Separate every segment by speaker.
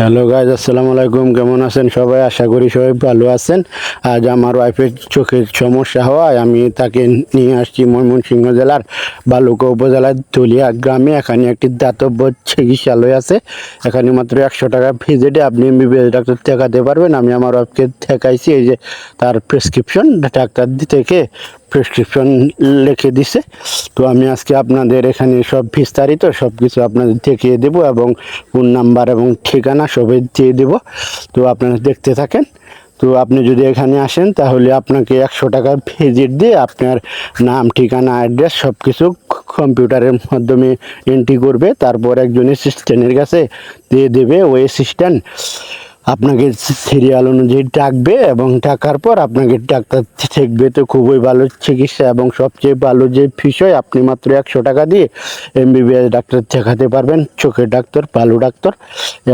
Speaker 1: Hello guys আসসালামু আলাইকুম। কেমন আছেন সবাই? আশা করি সবাই ভালো আছেন। আজ আমার ওয়াইফের চোখের সমস্যা হওয়ায় আমি তাকে নিয়ে আসছি ময়মনসিংহ জেলার বালুকা উপজেলার তুলিয়া গ্রামে। এখানে একটি দাতব্য চিকিৎসালয় আছে। এখানে মাত্র একশো টাকা ভিজিটে আপনি এমবিবিএস ডাক্তার দেখাতে পারবেন। আমি আমার ওয়াইফকে দেখাইছি, এই যে তার প্রেসক্রিপশন ডাক্তার থেকে। প্রেসক্রিপশন লিখে দিছে। তো আমি আজকে আপনাদের এখানে সব বিস্তারিত সব কিছু আপনাদের দেখিয়ে দেব এবং ফোন নাম্বার এবং ঠিকানা সবই দিয়ে দেব। তো আপনারা দেখতে থাকেন। তো আপনি যদি এখানে আসেন তাহলে আপনাকে একশো টাকা ভিজিট দিয়ে আপনার নাম, ঠিকানা অ্যাড্রেস সব কিছু কম্পিউটারের মাধ্যমে এন্ট্রি করবে। তারপর একজন অ্যাসিস্ট্যান্টের কাছে দিয়ে দেবে ওই অ্যাসিস্ট্যান্ট আপনাকে সিরিয়াল অনুযায়ী ডাকবে এবং ডাকার পর আপনাকে ডাক্তার দেখবে তো খুবই ভালো চিকিৎসা এবং সবচেয়ে ভালো যে বিষয়, আপনি মাত্র একশো টাকা দিয়ে এমবিবিএস ডাক্তার দেখাতে পারবেন, চোখের ডাক্তার, ভালো ডাক্তার।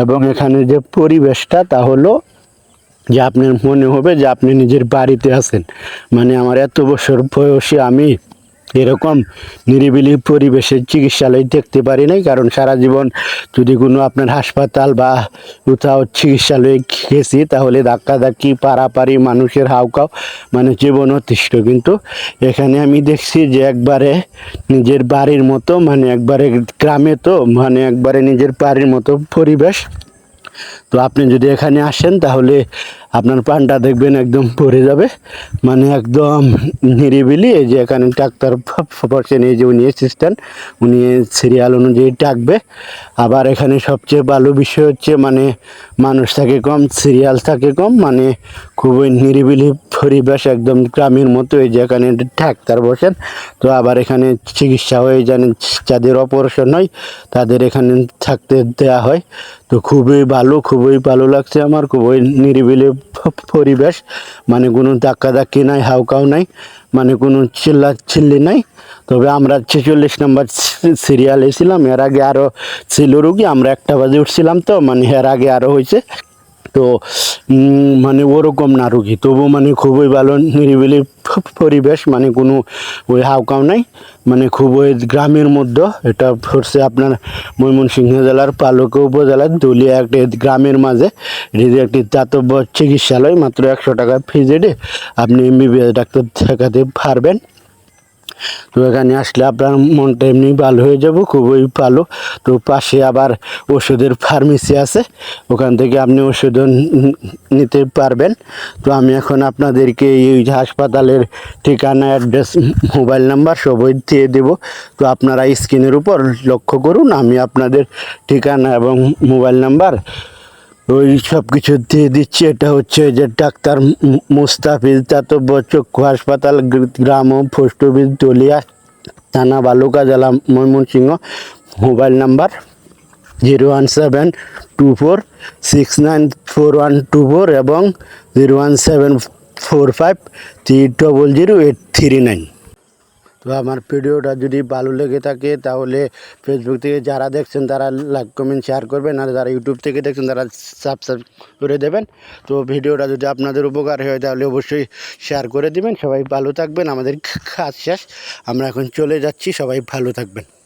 Speaker 1: এবং এখানে যে পরিবেশটা তা হলো যে আপনার মনে হবে যে আপনি নিজের বাড়িতে আছেন। মানে আমার এত বছর বয়সে আমি এরকম নিরিবিলি পরিবেশের চিকিৎসালয় দেখতে পারি নাই, কারণ সারা জীবন যদি কোনো আপনার হাসপাতাল বা কোথাও চিকিৎসালয়ে গেছি, তাহলে ধাক্কা ধাক্কি পারাপারি, মানুষের হাউকাও মানে জীবন অতিষ্ঠ। কিন্তু এখানে আমি দেখছি যে একবারে নিজের বাড়ির মতো মানে একবারে গ্রামে তো মানে একবারে নিজের বাড়ির মতো পরিবেশ। তো আপনি যদি এখানে আসেন, তাহলে আপনার পানটা দেখবেন একদম পড়ে যাবে। মানে একদম নিরিবিলি, এই যে এখানে ডাক্তার বসেন এই যে উনি অ্যাসিস্ট্যান্ট উনি সিরিয়াল অনুযায়ী ডাকবে। আবার এখানে সবচেয়ে ভালো বিষয় হচ্ছে মানে মানুষ থাকে কম সিরিয়াল থাকে কম মানে খুবই নিরিবিলি পরিবেশ একদম গ্রামের মতো, এই যে এখানে ডাক্তার বসেন। তো আবার এখানে চিকিৎসা হয়ে জানেন যাদের অপারেশন হয়, তাদের এখানে থাকতে দেয়া হয়। তো খুবই ভালো খুবই ভালো লাগছে আমার, খুবই নিরিবিলি পরিবেশ মানে কোনো ধাক্কা ধাক্কি নাই হাউকাও নাই মানে কোনো চিল্লা চিল্লি নাই। তবে আমরা ছেচল্লিশ নম্বর সিরিয়ালে ছিলাম, এর আগে আরও ছিল রুগী, আমরা একটা বাজে উঠছিলাম তো মানে এর আগে আরও হয়েছে। তো মানে ওরকম না রুগী, তবু মানে খুবই ভালো নিরিবিলি পরিবেশ মানে কোনো ওই হাউকাও নাই। মানে খুবই গ্রামের মধ্যে। এটা হচ্ছে আপনার ময়মনসিংহ জেলার পালক উপজেলার দলিয়া একটি গ্রামের মাঝে। এটি একটি দাতব্য চিকিৎসালয়, মাত্র একশো টাকা ফিজেডে আপনি এমবিবিএস ডাক্তার দেখাতে পারবেন। তো এখানে আসলে আপনার মনটা এমনি ভালো হয়ে যাব, খুবই ভালো। তো পাশে আবার ওষুধের ফার্মেসি আছে, ওখান থেকে আপনি ওষুধ নিতে পারবেন। তো আমি এখন আপনাদেরকে এই হাসপাতালের ঠিকানা অ্যাড্রেস মোবাইল নাম্বার সবই দিয়ে দেব। তো আপনারা স্ক্রিনের উপর লক্ষ্য করুন, আমি আপনাদের ঠিকানা এবং মোবাইল নাম্বার ওই সব কিছু দিয়ে দিচ্ছি, এটা হচ্ছে যে ডাক্তার মুস্তাফিজ দাতব্য চক্ষু হাসপাতাল গ্রাম ও পোস্ট অফিস, দলিয়া, থানা, বালুকা, জেলা, Mymensingh. Mobile number zero one seven two four six nine four one two four এবং zero one seven four five three double zero eight three nine. তো আমার ভিডিওটা যদি ভালো লেগে থাকে, তাহলে ফেসবুক থেকে যারা দেখছেন, তারা লাইক কমেন্ট শেয়ার করবেন। আর যারা ইউটিউব থেকে দেখছেন, তারা সাবস্ক্রাইব করে দেবেন। তো ভিডিওটা যদি আপনাদের উপকার হয়, তাহলে অবশ্যই শেয়ার করে দেবেন। সবাই ভালো থাকবেন। আমাদের কাজ শেষ। আমরা এখন চলে যাচ্ছি। সবাই ভালো থাকবেন।